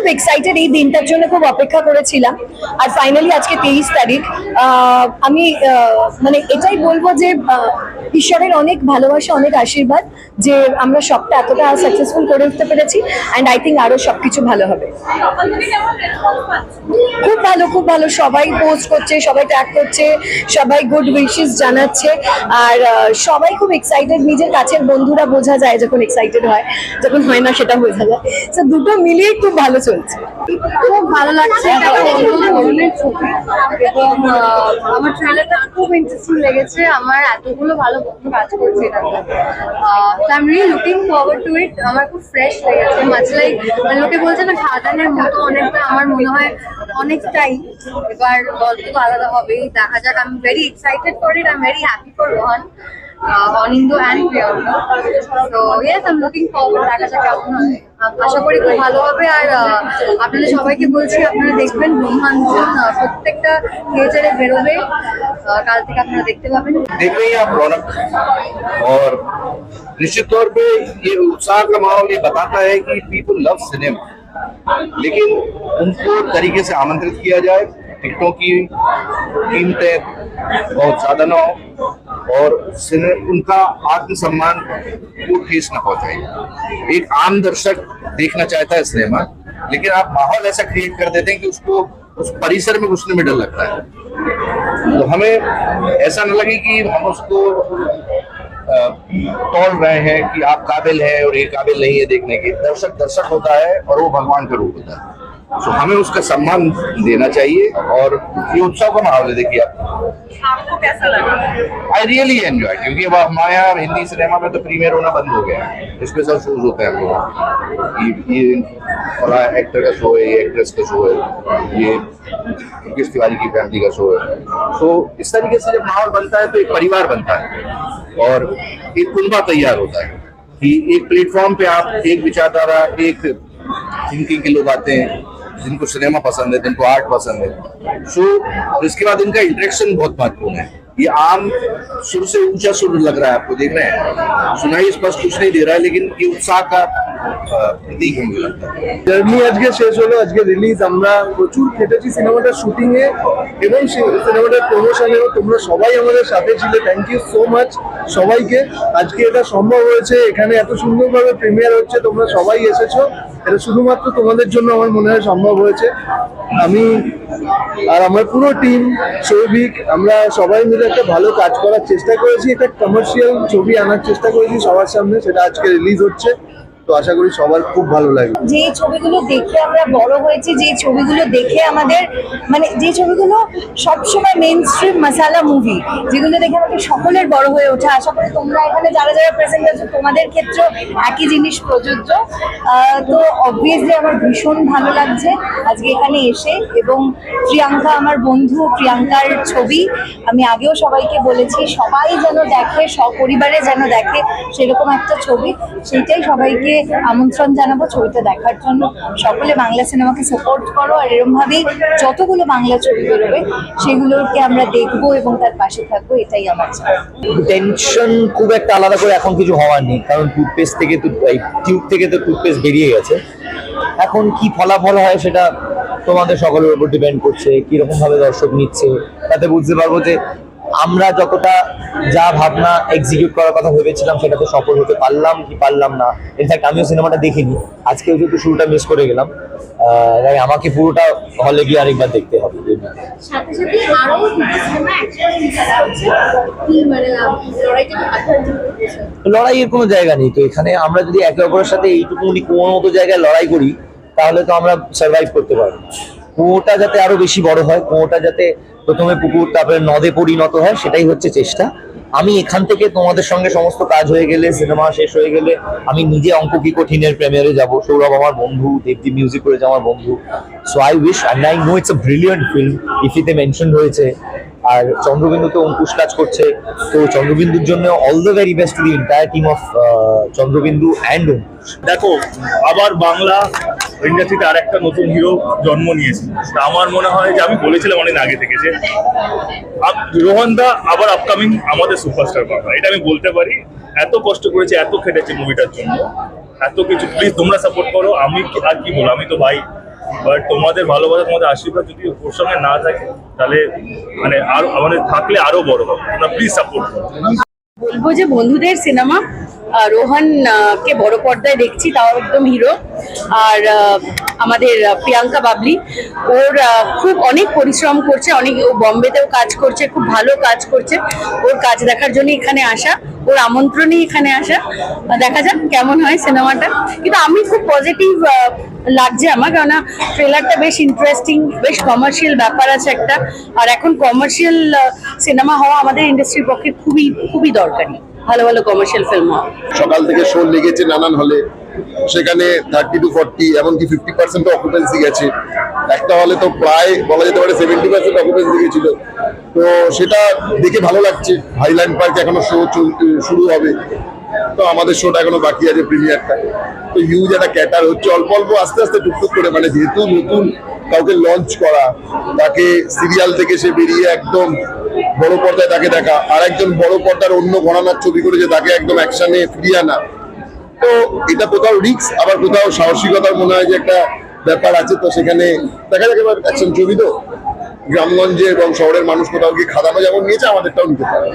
খুব এক্সাইটেড এই দিনটার জন্য খুব অপেক্ষা করেছিলাম। আর ফাইনালি আজকে তেইশ তারিখ আমি মানে এটাই বলব যে ঈশ্বরের অনেক ভালোবাসা, অনেক আশীর্বাদ যে আমরা সবটা এতটা সাকসেসফুল করে উঠতে পেরেছি অ্যান্ড আই থিঙ্ক আরও সবকিছু ভালো হবে। খুব ভালো খুব ভালো। সবাই পোস্ট করছে, সবাই ট্যাগ করছে, সবাই গুড উইশেস জানাচ্ছে আর সবাই খুব এক্সাইটেড নিজের কাছের বন্ধুরা বোঝা যায় যখন এক্সাইটেড হয়, যখন হয় না সেটা বোঝা যায়। তো দুটো মিলিয়ে খুব ভালো চলছে। খুব ভালো লাগছে এটা ছবি। এবং আমার ট্রেলারটা খুব ইন্টারেস্টিং লেগেছে। আমার এতগুলো ভালো বন্ধু কাজ করছে really looking forward to it আমার খুব ফ্রেশ লেগেছে। মাছ লাইক মানে লোকে বলছে না খাদানের মতো অনেকটা আমার মনে হয় অনেকটাই। এবার গল্প তো আলাদা হবেই। দেখা যাক আমি very excited for it I am very happy for Rohan Anindya and Priyanka তো yes I am looking forward দেখা যাক কেমন হয় আশা করি খুব ভালো হবে আর আহ, আপনাদের সবাইকে বলছি আপনারা দেখবেন ব্রহ্মাঞ্জন আহ, প্রত্যেকটা থিয়েটারে বেরোবে আহ, কাল থেকে আপনারা দেখতে পাবেন देख रही हैं आप रौनक और निश्चित तौर पे ये उत्साह का माहौल ये बताता है कि पीपल लव सिनेमा लेकिन उनको तरीके से आमंत्रित किया जाए टिकटों की कीमतें बहुत ज्यादा ना हो और उनका आत्मसम्मान को ठेस न पहुँचाए एक आम दर्शक देखना चाहता है सिनेमा, लेकिन आप माहौल ऐसा क्रिएट कर देते हैं कि उसको उस परिसर में घुसने में डर लगता है। तो हमें ऐसा न लगे कि हम उसको तोड़ रहे हैं कि आप काबिल हैं और ये काबिल नहीं है देखने के। दर्शक दर्शक होता है और वो भगवान का रूप होता है। तो हमें उसका सम्मान देना चाहिए और ये उत्सव का माहौल है देखिए आप। आपको कैसा लगा? आई रियली एंजॉय क्योंकि अब हमारे यहाँ हिंदी सिनेमा में तो प्रीमियर होना बंद हो गया है। स्पेशल शोज़ होते हैं हम लोगों। ये और एक्टर का शो है ये एक्ट्रेस का शो है ये मुकेश तिवारी की फैमिली का शो है। तो इस तरीके से जब माहौल बनता है तो एक परिवार बनता है और एक कुनबा तैयार होता है कि एक प्लेटफॉर्म पे आप एक विचारधारा एक थिंकिंग के लोग आते हैं। जिनको सिनेमा पसंद है, जिनको आर्ट पसंद है। सो और इसके बाद इनका इंटरेक्शन बहुत महत्वपूर्ण है। ये आम सुर से ऊँचा सुर लग रहा है, आपको देख रहे हैं। सुनाई स्पष्ट कुछ नहीं दे रहा है, लेकिन ये उत्साह का জার্নি আজকে শেষ হলো, আজকে রিলিজ আমরা প্রচুর খেটেছি সিনেমাটার শুটিং এ, এবং সিনেমাটার প্রমোশনেও তোমরা সবাই আমাদের সাথে ছিলে। থ্যাংক ইউ সো মাচ সবাইকে। আজকে এটা সম্ভব হয়েছে, এখানে এত সুন্দরভাবে প্রিমিয়ার হচ্ছে, তোমরা সবাই এসেছ। এটা শুধুমাত্র তোমাদের জন্য আমার মনে হয় সম্ভব হয়েছে। আমি আর আমার পুরো টিম সৌভিক, আমরা সবাই মিলে একটা ভালো কাজ করার চেষ্টা করেছি। একটা কমার্শিয়াল ছবি আনার চেষ্টা করেছি সবার সামনে, সেটা আজকে রিলিজ হচ্ছে। তো আশা করি সবার খুব ভালো লাগবে। যে ছবিগুলো দেখে আমরা বড় হয়েছি, যে ছবিগুলো দেখে আমাদের মানে যে ছবিগুলো সবসময় মেন স্ট্রিম মশালা মুভি যেগুলো দেখে আমাদের সকলের বড় হয়ে ওঠে। আশা করি তোমরা এখানে যারা যারা প্রেজেন্ট আছো, তোমাদের ক্ষেত্রেও একই জিনিস প্রযোজ্য। তো অবভিয়াসলি আমার ভীষণ ভালো লাগছে আজকে এখানে এসে, এবং প্রিয়াঙ্কা আমার বন্ধু, প্রিয়াঙ্কার ছবি। আমি আগেও সবাইকে বলেছি, সবাই যেন দেখে, সপরিবারে যেন দেখে সেরকম একটা ছবি, সেইটাই সবাইকে আমন্ত্রণ জানাব ছবিটা দেখার জন্য। সকলে বাংলা সিনেমাকে সাপোর্ট করো আর এরকম ভাবেই যতগুলো বাংলা ছবি বেরোবে, সেগুলোকে আমরা দেখব এবং তার পাশে থাকব, এটাই আমার টেনশন খুব একটা আলাদা করে এখন কিছু হওয়ার নেই, কারণ টুথপেস্ট থেকে তো টিউব থেকে তো টুথপেস্ট বেরিয়ে গেছে। এখন কি ফলাফল হয় সেটা তোমাদের সকলের উপর ডিপেন্ড করছে কীরকম ভাবে দর্শক নিচ্ছে, তাতে বুঝতে পারব যে আমরা যতটা যা ভাবনা এক্সিকিউট করার কথা ভেবেছিলাম সেটাতে সফল হতে পারলাম কি পারলাম না ইনফ্যাক্ট আমিও সিনেমাটা দেখিনি আজকেও যেহেতু শুরুটা মিস করে গেলাম তাই আমাকে পুরোটা হলে গিয়ে আরেকবার দেখতে হবে মানে? লড়াইয়ের কোনো জায়গা নেই তো এখানে আমরা যদি একে অপরের সাথে এইটুকুনি কোনো মতো জায়গায় লড়াই করি তাহলে তো আমরা সার্ভাইভ করতে পারব। কুয়োটা যাতে আরও বেশি বড় হয়, কুয়োটা যাতে প্রথমে পুকুর, তারপরে নদে পরিণত হয়, সেটাই হচ্ছে চেষ্টা। আমি এখান থেকে তোমাদের সঙ্গে সমস্ত কাজ হয়ে গেলে, সিনেমা শেষ হয়ে গেলে, আমি নিজে অঙ্ক কি কঠিনের প্রেমিয়ারে যাব। সৌরভ আমার বন্ধু দেবদীপ মিউজিক করেছে আমার বন্ধু। So I wish and I know it's a brilliant film ইফিতে mention হয়েছে। আর চন্দ্রবিন্দুতে অঙ্কুশ কাজ করছে। তো চন্দ্রবিন্দুর জন্য all the very best to the entire team of Chandrabindu and দেখো, আবার বাংলা ইন্ডাস্ট্রিতে আর একটা নতুন হিরো জন্ম নিয়েছে। তা আমার মনে হয় যে আমি বলেছিলাম অনেক আগে থেকে যে রোহন দা আবার আপকামিং আমাদের সুপারস্টার বাংলা। এটা আমি বলতে পারি। এত কষ্ট করেছে, এত খেটেছে মুভিটার জন্য। এত কিছু প্লিজ তোমরা সাপোর্ট করো। আমি আর কি বলো আমি তো ভাই বাট তোমাদের ভালোবাসা তোমাদের আশীর্বাদ যদি ওর সঙ্গে না থাকে, তাহলে মানে আরও আমাদের থাকলে আরও বড় হবে। তোমরা প্লিজ সাপোর্ট করো। বলব যে বন্ধুদের সিনেমা রোহন কে বড় পর্দায় দেখছি, তাও একদম হিরো। আর আমাদের প্রিয়াঙ্কা বাবলি, ওর খুব অনেক পরিশ্রম করছে, অনেক, ও বম্বেতেও কাজ করছে, খুব ভালো কাজ করছে। ওর কাজ দেখার জন্য এখানে আসা, ওর আমন্ত্রণেই এখানে আসা। দেখা যাক কেমন হয় সিনেমাটা। কিন্তু আমি খুব পজিটিভ লাগছে আমার, কেননা ট্রেলারটা বেশ ইন্টারেস্টিং বেশ কমার্শিয়াল ব্যাপার আছে একটা। আর এখন কমার্শিয়াল সিনেমা হওয়া আমাদের ইন্ডাস্ট্রির পক্ষে খুবই খুবই দরকারি। ভালো ভালো কমার্শিয়াল ফিল্ম হওয়া। সকাল থেকে শো লেগেছে নানান হলে সেখানে থার্টি টু ফর্টি এমনকি ফিফটি পার্সেন্ট অকুপেন্সি গেছে। একটা হলে তো প্রায় বলা যেতে পারে সেভেন্টি পার্সেন্ট অকুপেন্সি গেছিল। তো সেটা দেখে ভালো লাগছে। হাইল্যান্ড পার্ক এখনও শো শুরু হবে। তো আমাদের শোটা এখনও বাকি আছে প্রিমিয়ারটা তো হিউজ একটা ক্যাটার হচ্ছে। অল্প অল্প, আস্তে আস্তে, টুকটুক করে মানে যেহেতু নতুন কাউকে লঞ্চ করা, তাকে সিরিয়াল থেকে সে বেরিয়ে একদম বড় পর্দায় তাকে দেখা। আর একজন বড় পর্দার অন্য ঘরানার ছবি করেছে তাকে একদম অ্যাকশনে ফিরিয়ে আনা। তো এটা কোথাও রিক্স আবার কোথাও সাহসিকতার মনে হয় যে একটা ব্যাপার আছে, তো সেখানে দেখা যাক এবার অ্যাকশন ছবি তো। গ্রামগঞ্জে এবং শহরের মানুষ কোথাও গিয়ে খাদানো যেমন নিয়েছে, আমাদেরটাও নিতে পারে।